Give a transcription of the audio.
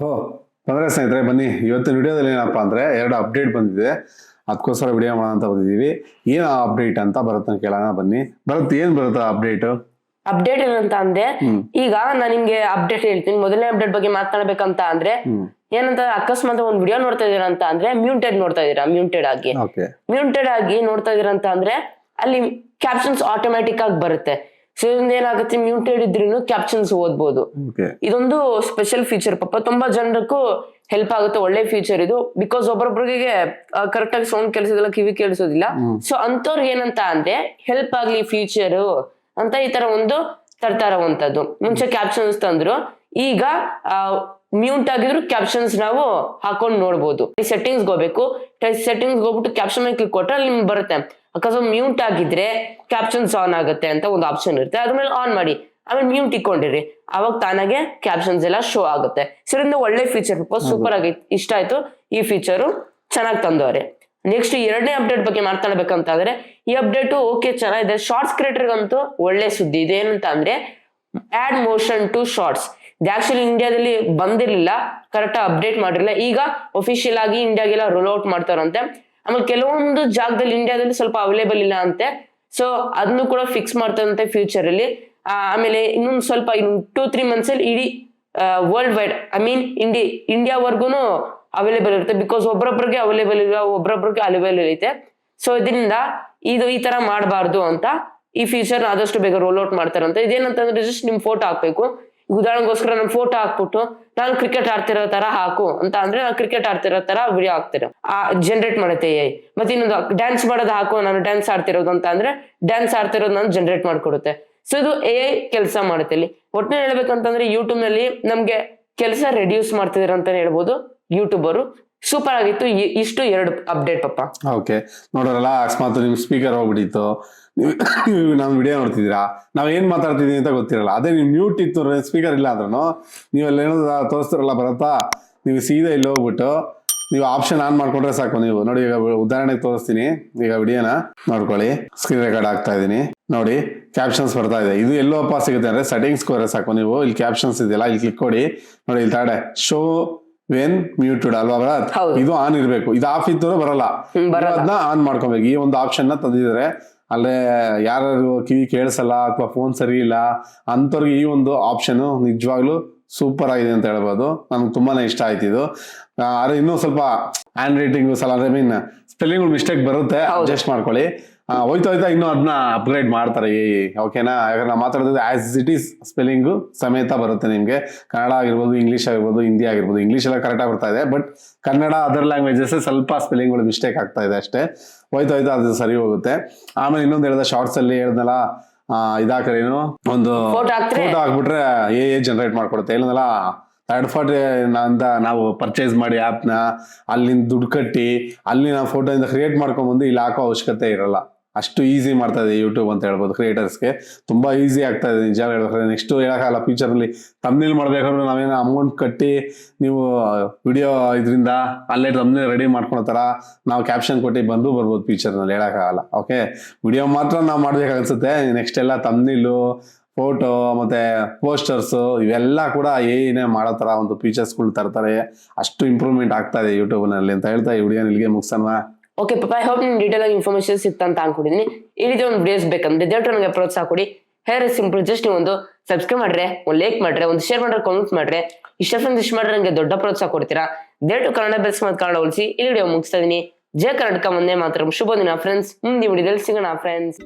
ಓ ತೊಂದರೆ ಸ್ನೇಹಿತರೆ ಬನ್ನಿ. ಇವತ್ತಿನ ವಿಡಿಯೋದಲ್ಲಿ ಏನಪ್ಪ ಅಂದ್ರೆ ಎರಡು ಅಪ್ಡೇಟ್ ಬಂದಿದೆ. ಅದಕ್ಕೋಸ್ಕರ ವಿಡಿಯೋ ಮಾಡೋಣ ಅಂತ ಬಂದಿದ್ದೀವಿ. ಏನು ಅಪ್ಡೇಟ್ ಅಂತ ಬರುತ್ತೆ ಕೇಳೋಣ ಬನ್ನಿ. ಬರುತ್ತೆ ಏನ್ ಬರುತ್ತೆ ಅಪ್ಡೇಟ್ ಅಪ್ಡೇಟ್ ಏನಂತ ಅಂದ್ರೆ. ಈಗ ನಾನು ನಿಮ್ಗೆ ಅಪ್ಡೇಟ್ ಹೇಳ್ತೀನಿ. ಮೊದಲನೇ ಅಪ್ಡೇಟ್ ಬಗ್ಗೆ ಮಾತನಾಡ್ಬೇಕಂತ ಅಂದ್ರೆ ಏನಂತ ಅಕಸ್ಮಾತ್ ಒಂದ್ ವಿಡಿಯೋ ನೋಡ್ತಾ ಇದೀರಾ ಅಂತ ಅಂದ್ರೆ ಮ್ಯೂಟೆಡ್ ನೋಡ್ತಾ ಇದೀರಾ ಮ್ಯೂಟೆಡ್ ಆಗಿ. ಮ್ಯೂಟೆಡ್ ಆಗಿ ನೋಡ್ತಾ ಇದೀರಾ ಅಂತ ಅಂದ್ರೆ ಅಲ್ಲಿ ಕ್ಯಾಪ್ಷನ್ಸ್ ಆಟೋಮ್ಯಾಟಿಕ್ ಆಗಿ ಬರುತ್ತೆ. ಇದರಿಂದ ಏನಾಗುತ್ತೆ ಮ್ಯೂಟೆಡ್ ಇದ್ರೂ ಕ್ಯಾಪ್ಷನ್ಸ್ ಓದ್ಬೋದು. ಇದೊಂದು ಸ್ಪೆಷಲ್ ಫೀಚರ್ ಪಾಪ ತುಂಬಾ ಜನಕ್ಕೂ ಹೆಲ್ಪ್ ಆಗುತ್ತೆ ಒಳ್ಳೆ ಫೀಚರ್ ಇದು. ಬಿಕಾಸ್ ಒಬ್ಬರೊಬ್ಬರಿಗೆ ಕರೆಕ್ಟ್ ಆಗಿ ಸೌಂಡ್ ಕೇಳಿಸೋದಿಲ್ಲ ಕಿವಿ ಕೇಳಿಸೋದಿಲ್ಲ. ಸೊ ಅಂತವ್ರಿಗೆ ಏನಂತ ಅಂದ್ರೆ ಹೆಲ್ಪ್ ಆಗ್ಲಿ ಫೀಚರ್ ಅಂತ ಈ ತರ ಒಂದು ತರ್ತಾರವಂತದ್ದು ಮುಂಚೆ ಕ್ಯಾಪ್ಷನ್ಸ್ ತಂದ್ರು. ಈಗ ಮ್ಯೂಟ್ ಆಗಿದ್ರು ಕ್ಯಾಪ್ಷನ್ಸ್ ನಾವು ಹಾಕೊಂಡು ನೋಡ್ಬೋದು. ಸೆಟ್ಟಿಂಗ್ಸ್ ಹೋಗ್ಬೇಕು ಸೆಟ್ಟಿಂಗ್ಸ್ ಹೋಗ್ಬಿಟ್ಟು ಕ್ಯಾಪ್ಷನ್ ಕ್ಲಿಕ್ ಕೊಟ್ರೆ ಅಲ್ಲಿ ನಿಮ್ಗೆ ಬರುತ್ತೆ. ಅಕಸ್ಮಾತ್ ಮ್ಯೂಟ್ ಆಗಿದ್ರೆ ಕ್ಯಾಪ್ಷನ್ಸ್ ಆನ್ ಆಗುತ್ತೆ ಅಂತ ಒಂದು ಆಪ್ಷನ್ ಇರುತ್ತೆ. ಅದ್ರ ಮೇಲೆ ಆನ್ ಮಾಡಿ. ಆಮೇಲೆ ಮ್ಯೂಟ್ ಇಟ್ಕೊಂಡಿರಿ. ಅವಾಗ ತಾನಾಗೆ ಕ್ಯಾಪ್ಷನ್ಸ್ ಎಲ್ಲ ಶೋ ಆಗುತ್ತೆ. ಇದರಿಂದ ಒಳ್ಳೆ ಫೀಚರ್ ಸೂಪರ್ ಆಗಿ ಇಷ್ಟ ಆಯ್ತು. ಈ ಫೀಚರು ಚೆನ್ನಾಗಿ ತಂದವ್ರೆ. ನೆಕ್ಸ್ಟ್ ಎರಡನೇ ಅಪ್ಡೇಟ್ ಬಗ್ಗೆ ಮಾತಾಡ್ಬೇಕಂತ ಅಂದ್ರೆ ಈ ಅಪ್ಡೇಟ್ ಓಕೆ ಚೆನ್ನಾಗಿದೆ. ಶಾರ್ಟ್ಸ್ ಕ್ರಿಯೇಟರ್ಗಂತೂ ಒಳ್ಳೆ ಸುದ್ದಿ. ಇದೆ ಏನಂತ ಅಂದ್ರೆ ಆಡ್ ಮೋಷನ್ ಟು ಶಾರ್ಟ್ಸ್ ಇದು ಆಕ್ಚುಲಿ ಇಂಡಿಯಾದಲ್ಲಿ ಬಂದಿರಲಿಲ್ಲ. ಕರೆಕ್ಟ್ ಅಪ್ಡೇಟ್ ಮಾಡಿರಲಿಲ್ಲ. ಈಗ ಒಫಿಷಿಯಲ್ ಆಗಿ ಇಂಡಿಯಾಗೆಲ್ಲ ರೋಲ್ ಔಟ್ ಮಾಡ್ತಾರಂತೆ. ಆಮೇಲೆ ಕೆಲವೊಂದು ಜಾಗದಲ್ಲಿ ಇಂಡಿಯಾದಲ್ಲಿ ಸ್ವಲ್ಪ ಅವೈಲೇಬಲ್ ಇಲ್ಲ ಅಂತೆ. ಸೊ ಅದನ್ನು ಕೂಡ ಫಿಕ್ಸ್ ಮಾಡ್ತಾರಂತೆ ಫ್ಯೂಚರ್ ಅಲ್ಲಿ. ಆಮೇಲೆ ಇನ್ನೊಂದು ಸ್ವಲ್ಪ ಟೂ ತ್ರೀ ಮಂತ್ಸ್ ಅಲ್ಲಿ ಇಡೀ ವರ್ಲ್ಡ್ ವೈಡ್ ಐ ಮೀನ್ ಇಂಡಿ ಇಂಡಿಯಾವರೆಗೂ ಅವೈಲೇಬಲ್ ಇರುತ್ತೆ. ಬಿಕಾಸ್ ಒಬ್ರೊಬ್ರಿಗೆ ಅವೈಲೇಬಲ್ ಇಲ್ಲ, ಒಬ್ರೊಬ್ರಿಗೆ ಅವೈಲೇಬಲ್ ಇರುತ್ತೆ ಸೊ ಇದರಿಂದ ಇದು ಈ ತರ ಮಾಡಬಾರ್ದು ಅಂತ ಈ ಫ್ಯೂಚರ್ ಆದಷ್ಟು ಬೇಗ ರೋಲ್ ಔಟ್ ಮಾಡ್ತಾರಂತೆ. ಇದೇನಂತಂದ್ರೆ ಜಸ್ಟ್ ನಿಮ್ ಫೋಟೋ ಹಾಕ್ಬೇಕು. ಉದಾಹರಣೆಗೋಸ್ಕರ ನಾನು ಫೋಟೋ ಹಾಕ್ಬಿಟ್ಟು, ನಾನು ಕ್ರಿಕೆಟ್ ಆಡ್ತಿರೋ ತರ ಹಾಕು ಅಂತ ಅಂದ್ರೆ, ನಾನು ಕ್ರಿಕೆಟ್ ಆಡ್ತಿರೋ ತರ ವಿಡಿಯೋ ಹಾಕ್ತಿರೋ. ಆ ಜನರೇಟ್ ಮಾಡುತ್ತೆ ಎ ಮತ್ತೆ ಇನ್ನೊಂದು ಡ್ಯಾನ್ಸ್ ಮಾಡೋದು ಹಾಕು, ನಾನು ಡ್ಯಾನ್ಸ್ ಆಡ್ತಿರೋದು ಅಂತ ಅಂದ್ರೆ ಡ್ಯಾನ್ಸ್ ಆಡ್ತಿರೋದು ನಾನು ಜನರೇಟ್ ಮಾಡ್ಕೊಡುತ್ತೆ. ಸೊ ಇದು ಎ ಐ ಕೆಲಸ ಮಾಡುತ್ತೆ ಇಲ್ಲಿ. ಒಟ್ಟಿನ ಹೇಳ್ಬೇಕಂತಂದ್ರೆ ಯೂಟ್ಯೂಬ್ನಲ್ಲಿ ನಮ್ಗೆ ಕೆಲಸ ರೆಡ್ಯೂಸ್ ಮಾಡ್ತಿದಾರೆ ಅಂತಾನೆ ಹೇಳ್ಬೋದು ಯೂಟ್ಯೂಬರು ಸೂಪರ್ ಆಗಿತ್ತು. ಇಷ್ಟು ಎರಡು ಅಪ್ಡೇಟ್ ಪಪ್ಪ. ಓಕೆ. ನೋಡೋರಲ್ಲ, ಅಕಸ್ಮಾತ್ ನಿಮ್ ಸ್ಪೀಕರ್ ಹೋಗ್ಬಿಟ್ಟಿತ್ತು. ನೀವು ವಿಡಿಯೋ ನೋಡ್ತಿದ್ದೀರಾ? ನಾವ್ ಏನ್ ಮಾತಾಡ್ತಿದೀವಿ ಅಂತ ಗೊತ್ತಿರಲ್ಲ. ಅದೇ ನೀವು ಮ್ಯೂಟ್ ಇತ್ತು ಸ್ಪೀಕರ್ ಇಲ್ಲ ಅಂದ್ರೂ ನೀವೆಲ್ಲ ಏನೋ ತೋರಿಸ್ತಿರಲ್ಲ ಬರತ್ತಾ? ನೀವು ಸೀದಾ ಇಲ್ಲಿ ಹೋಗ್ಬಿಟ್ಟು ನೀವು ಆಪ್ಷನ್ ಆನ್ ಮಾಡ್ಕೊಂಡ್ರೆ ಸಾಕು ನೀವು. ನೋಡಿ, ಈಗ ಉದಾಹರಣೆಗೆ ತೋರಿಸ್ತೀನಿ. ಈಗ ವಿಡಿಯೋನ ನೋಡ್ಕೊಳ್ಳಿ. ಸ್ಕ್ರೀನ್ ರೆಕಾರ್ಡ್ ಆಗ್ತಾ ಇದೀನಿ ನೋಡಿ ಕ್ಯಾಪ್ಷನ್ಸ್ ಬರ್ತಾ ಇದೆ. ಇದು ಎಲ್ಲೋಪ್ಪ ಸಿಗುತ್ತೆ ಅಂದ್ರೆ ಸೆಟ್ಟಿಂಗ್ಸ್ ಕೋರೆ ಸಾಕು ನೀವು. ಇಲ್ಲಿ ಕ್ಯಾಪ್ಷನ್ಸ್ ಇದೆಯಲ್ಲ, ಇಲ್ಲಿ ಕ್ಲಿಕ್ ಕೊಡಿ. ನೋಡಿ, ಇಲ್ಲಿ ತಾಡೆ. ಶೋ ವೆನ್ ಮ್ಯೂಟೆಡ್ ಅಲ್ವಾ ಭರತ್? ಹೌದು. ಇದು ಆನ್ ಇರಬೇಕು ಇದು ಆಫ್ ಇತ್ತು ಬರಲ್ಲ. ಅದನ್ನ ಆನ್ ಮಾಡ್ಕೊಬೇಕು ಈ ಒಂದು ಆಪ್ಷನ್ನ ತಂದಿದ್ದಾರೆ ಅಲ್ಲೇ ಯಾರು ಕಿವಿ ಕೇಳಿಸಲ್ಲ ಅಥವಾ ಫೋನ್ ಸರಿ ಇಲ್ಲ ಅಂತವ್ರಿಗೆ ಈ ಒಂದು ಆಪ್ಷನ್ ನಿಜವಾಗ್ಲೂ ಸೂಪರ್ ಆಗಿದೆ ಅಂತ ಹೇಳ್ಬೋದು ನನ್ಗೆ ತುಂಬಾನೇ ಇಷ್ಟ ಆಯ್ತು ಇದು ಅದೇ ಆದ್ರೆ ಇನ್ನೂ ಸ್ವಲ್ಪ ಹ್ಯಾಂಡ್ ರೈಟಿಂಗ್ ಸಲ ಐ ಮೀನ್ ಸ್ಪೆಲ್ಲಿಂಗ್ ಮಿಸ್ಟೇಕ್ ಬರುತ್ತೆ. ಅಡ್ಜಸ್ಟ್ ಮಾಡ್ಕೊಳ್ಳಿ ಹೋಯ್ತಾ ಹೋಯ್ತಾ ಇನ್ನೂ ಅದನ್ನ ಅಪ್ಗ್ರೇಡ್ ಮಾಡ್ತಾರೆ ಈ ಓಕೆನಾ ಯಾಕಂದ್ರೆ ನಾವು ಮಾತಾಡೋದು ಆಸ್ ಇಟ್ ಈಸ್ ಸ್ಪೆಲ್ಲಿಂಗು ಸಮೇತ ಬರುತ್ತೆ ನಿಮಗೆ. ಕನ್ನಡ ಆಗಿರ್ಬೋದು ಇಂಗ್ಲಿಷ್ ಆಗಿರ್ಬೋದು ಹಿಂದಿ ಆಗಿರ್ಬೋದು ಇಂಗ್ಲಿಷ್ ಎಲ್ಲ ಕರೆಕ್ಟಾಗಿ ಬರ್ತಾ ಇದೆ. ಬಟ್ ಕನ್ನಡ ಅದರ್ ಲ್ಯಾಂಗ್ವೇಜಸ್ ಸ್ವಲ್ಪ ಸ್ಪೆಲ್ಲಿಂಗ್ಗಳು ಮಿಸ್ಟೇಕ್ ಆಗ್ತಾ ಇದೆ ಅಷ್ಟೇ. ಹೋಯ್ತಾ ಹೋಯ್ತಾ ಅದು ಸರಿ ಹೋಗುತ್ತೆ. ಆಮೇಲೆ ಇನ್ನೊಂದು ಹೇಳಿದ ಶಾರ್ಟ್ಸ್ ಅಲ್ಲಿ ಹೇಳ್ದಲ್ಲ ಏನು? ಒಂದು? ಫೋಟೋ ಹಾಕ್ಬಿಟ್ರೆ ಎ ಎ ಜನರೇಟ್ ಮಾಡ್ಕೊಡುತ್ತೆ. ಇಲ್ಲಂದಲ್ಲ ಥರ್ಡ್ ಪಾರ್ಟಿ ಅಂತ ನಾವು ಪರ್ಚೇಸ್ ಮಾಡಿ ಆ್ಯಪ್ನ ಅಲ್ಲಿಂದ ದುಡ್ಡು ಕಟ್ಟಿ ಅಲ್ಲಿ ನಾವು ಫೋಟೋಯಿಂದ ಕ್ರಿಯೇಟ್ ಮಾಡ್ಕೊಂಡ್ಬಂದು ಇಲ್ಲಿ ಹಾಕೋ ಅವಶ್ಯಕತೆ ಇರಲ್ಲ. ಅಷ್ಟು ಈಸಿ ಮಾಡ್ತಾ ಇದೆ ಯೂಟ್ಯೂಬ್ ಅಂತ ಹೇಳ್ಬೋದು ಕ್ರಿಯೇಟರ್ಸ್ಗೆ ತುಂಬಾ ಈಸಿ ಆಗ್ತಾ ಇದೆ, ನಿಜ ಹೇಳ್ಬೇಕಾದ್ರೆ ನೆಕ್ಸ್ಟ್ ಹೇಳೋಕ್ಕಲ್ಲ ಫ್ಯೂಚರಲ್ಲಿ ತಮ್ನೇಲ್ ಮಾಡ್ಬೇಕಾದ್ರೆ ನಾವೇನು ಅಮೌಂಟ್ ಕಟ್ಟಿ ನೀವು ವಿಡಿಯೋ ಇದರಿಂದ ಅಲ್ಲೇ ತಮ್ನೇ ರೆಡಿ ಮಾಡ್ಕೊಳೋ ಥರ ನಾವು ಕ್ಯಾಪ್ಷನ್ ಕೊಟ್ಟು ಬಂದು ಬರ್ಬೋದು ಫ್ಯೂಚರ್ನಲ್ಲಿ ಹೇಳೋಕ್ಕಾಗಲ್ಲ ಓಕೆ ವಿಡಿಯೋ ಮಾತ್ರ ನಾವು ಮಾಡ್ಬೇಕನ್ಸುತ್ತೆ ನೆಕ್ಸ್ಟ್ ಎಲ್ಲ ತಮ್ನಿಲ್ಲು ಫೋಟೋ ಮತ್ತೆ ಪೋಸ್ಟರ್ಸು ಇವೆಲ್ಲ ಕೂಡ ಏನೇ ಮಾಡೋ ಥರ ಒಂದು ಫೀಚರ್ಸ್ಗಳು ತರ್ತಾರೆ. ಅಷ್ಟು ಇಂಪ್ರೂವ್ಮೆಂಟ್ ಆಗ್ತಾ ಇದೆ ಯೂಟ್ಯೂಬ್ನಲ್ಲಿ ಅಂತ ಹೇಳ್ತಾ ಈ ವಿಡಿಯೋ ಇಲ್ಲಿಗೆ ಮುಗಿಸೋಣ. ಓಕೆ ಪಾಪ ಐ ಹೋಪ್ ನಿಮ್ಗೆ ಡೀಟೇಲ್ ಆಗಿ ಇನ್ಫಾರ್ಮೇಶನ್ ಸಿಕ್ತ ಅಂತ ಅನ್ಕೊಂಡಿದ್ದೀನಿ ಈ ರೀತಿ ಒಂದು ವಿಡಿಯೋಸ್ ಬೇಕಂದ್ರೆ ದಯವಿಟ್ಟು ನನಗೆ ಪ್ರೋತ್ಸಾಹ ಕೊಡಿ. ಹೇರ್ ಸಿಂಪಲ್ ಜಸ್ಟ್ ನೀವು ಒಂದು ಸಬ್ಸ್ಕ್ರೈಬ್ ಮಾಡ್ರೆ, ಒಂದು ಲೈಕ್ ಮಾಡ್ರೆ, ಒಂದು ಶೇರ್ ಮಾಡ್ರೆ ಕಾಮೆಂಟ್ ಮಾಡ್ರೆ, ಇಷ್ಟ ಫ್ರೆಂಡ್ಸ್ ಇಷ್ಟ ಮಾಡ್ರೆ ನನಗೆ ದೊಡ್ಡ ಪ್ರೋತ್ಸಾಹ ಕೊಡ್ತೀರಾ? ದಯವಿಟ್ಟು ಕನ್ನಡ ಬೆಲ್ಸ್ ಮತ್ತು ಕನ್ನಡ ಉಳಿಸಿ ಈ ವಿಡಿಯೋ ಮುಗಿಸ್ತಾ ಇದ್ದೀನಿ ಜಯ ಕರ್ನಾಟಕ, ಒಂದೇ ಮಾತ್ರ. ಶುಭ ದಿನ ಫ್ರೆಂಡ್ಸ್ ಮುಂದಿನ ವಿಡಿಯೋದಲ್ಲಿ ಸಿಗೋಣ ಫ್ರೆಂಡ್ಸ್